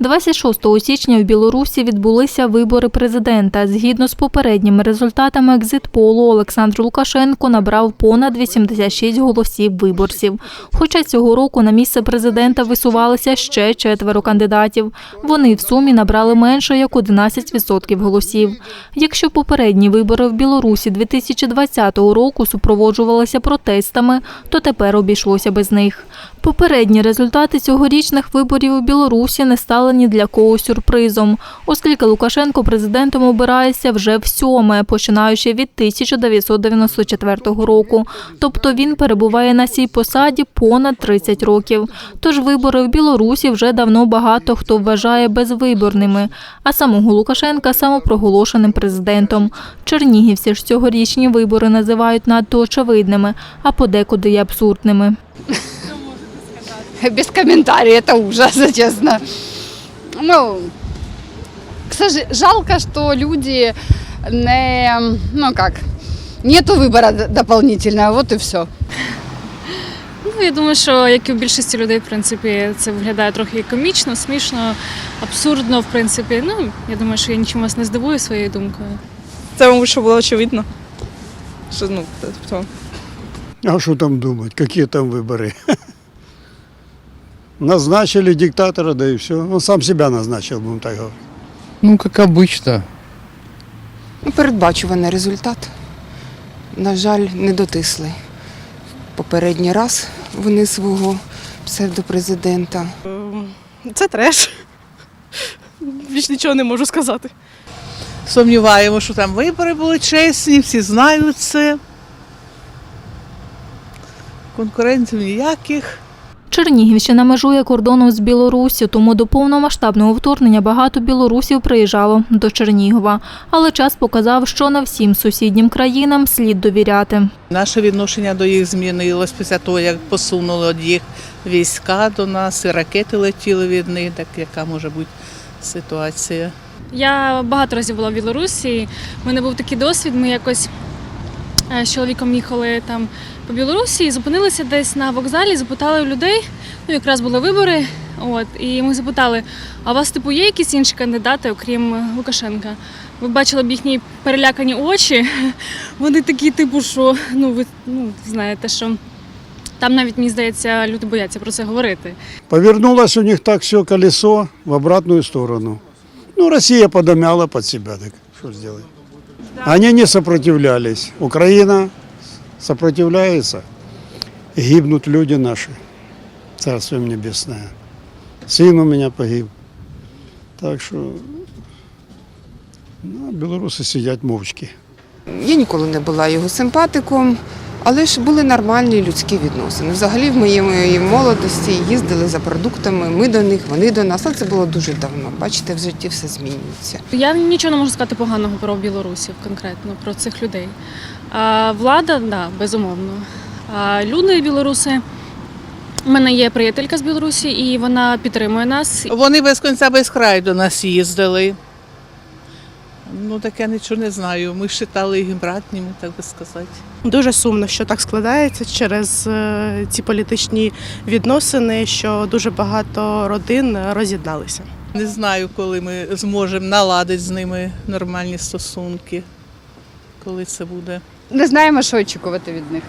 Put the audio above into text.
26 січня в Білорусі відбулися вибори президента. Згідно з попередніми результатами екзитполу, Олександр Лукашенко набрав понад 86 голосів виборців. Хоча цього року на місце президента висувалися ще четверо кандидатів. Вони в сумі набрали менше як 11% голосів. Якщо попередні вибори в Білорусі 2020 року супроводжувалися протестами, то тепер обійшлося без них. Попередні результати цьогорічних виборів у Білорусі не стали ні для кого сюрпризом, оскільки Лукашенко президентом обирається вже всьоме, починаючи від 1994 року. Тобто він перебуває на цій посаді понад 30 років. Тож вибори в Білорусі вже давно багато хто вважає безвиборними, а самого Лукашенка самопроголошеним президентом. Чернігівці ж цьогорічні вибори називають надто очевидними, а подекуди й абсурдними. без комментариев, это ужас, честно. Ну, к сож- жалко, что люди не, ну как, нету выбора д- дополнительного, вот и все. Ну, я думаю, що як і у більшості людей, в принципі, це виглядає трохи комічно, смішно, абсурдно, в принципі. Ну, я думаю, що я нічим вас не здивую своєю думкою. Це, мабуть, що було очевидно. Що, ну, тобто, А что там думать? Какие там выборы? Назначили диктатора, да и все. Он сам себя назначил, будем так говорить. Ну, как обычно. Ну, Передбачуваний результат. На жаль, не дотисли. Попередній раз вони свого псевдопрезидента. це треш. Більш нічого не можу сказати. Сумніваємо, що там вибори були чесні, всі знають це. Конкурентів ніяких. Чернігівщина межує кордоном з Білоруссю, тому до повномасштабного вторгнення багато білорусів приїжджало до Чернігова. Але час показав, що не всім сусіднім країнам слід довіряти. Наше відношення до їх змінилось після того, як посунули їх війська до нас, і ракети летіли від них, так яка може бути ситуація. Я багато разів була в Білорусі. У мене був такий досвід. Ми якось з чоловіком їхали там по Білорусі і зупинилися десь на вокзалі, запитали у людей. Ну, якраз були вибори. От, і ми запитали: а у вас типу є якісь інші кандидати, окрім е, Лукашенка? Ви бачили б їхні перелякані очі. Вони такі, типу, що ну ви ну, знаєте, що там навіть мені здається, люди бояться про це говорити. Повернулось у них так все колесо в обратную сторону. Ну, Россия подомяла под себя, так что сделать? Они не сопротивлялись. Украина сопротивляется. Гибнут люди наши. Царство им небесное. Сын у меня погиб. Так что ну, белорусы сидят мовчки. Я ніколи не була його симпатиком, але ж були нормальні людські відносини. Взагалі, в моєму молодості їздили за продуктами, ми до них, вони до нас. Але це було дуже давно. Бачите, в житті все змінюється. Я нічого не можу сказати поганого про білорусів, конкретно про цих людей. А влада, да, безумовно. А люди білоруси. У мене є приятелька з Білорусі, і вона підтримує нас. Вони без кінця без краю до нас їздили. Ну, таке нічого не знаю. Ми вважали їх братніми, так би сказати. Дуже сумно, що так складається через е, ці політичні відносини, що дуже багато родин роз'єдналися. Не знаю, коли ми зможемо наладити з ними нормальні стосунки, коли це буде. Не знаємо, що очікувати від них.